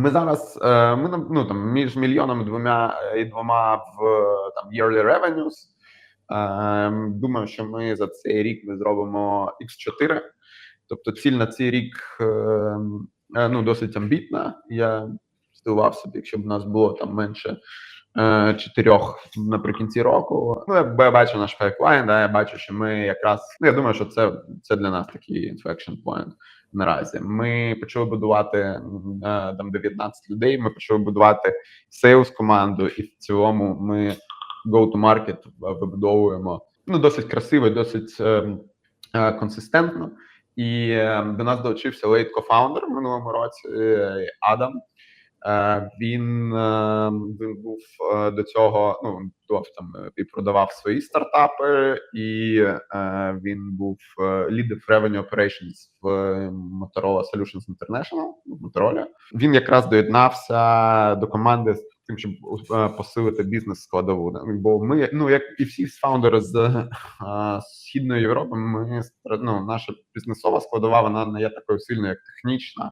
Ми зараз е, ми ну, там, між мільйоном і двома і двома в е, там yearly revenues. Е, Думаю, що ми за цей рік ми зробимо X4. Тобто ціль на цей рік е, е, ну, досить амбітна. Я здивувався б, якщо б у нас було там менше е, чотирьох наприкінці року. Ну, я, я бачу наш пайплайн, да, я бачу, що ми якраз. Ну, я думаю, що це, це для нас такий inflection point наразі. Ми почали будувати е, там 19 людей. Ми почали будувати сейлс команду, і в цілому ми go-to-market вибудовуємо ну досить красиво, досить е, е, консистентно. І е, до нас долучився лейт кофаундер в минулому році е, Адам. Е, Він, е, він був е, до цього, ну будував там і продавав свої стартапи, і він був of revenue operations в Motorola Solutions International, в Motorola. Він якраз доєднався до команди з тим, щоб посилити бізнес складову. Бо ми, ну як і всі фаундери з східної Європи, ми ну, наша бізнесова складова, вона не є такою сильною, як технічна.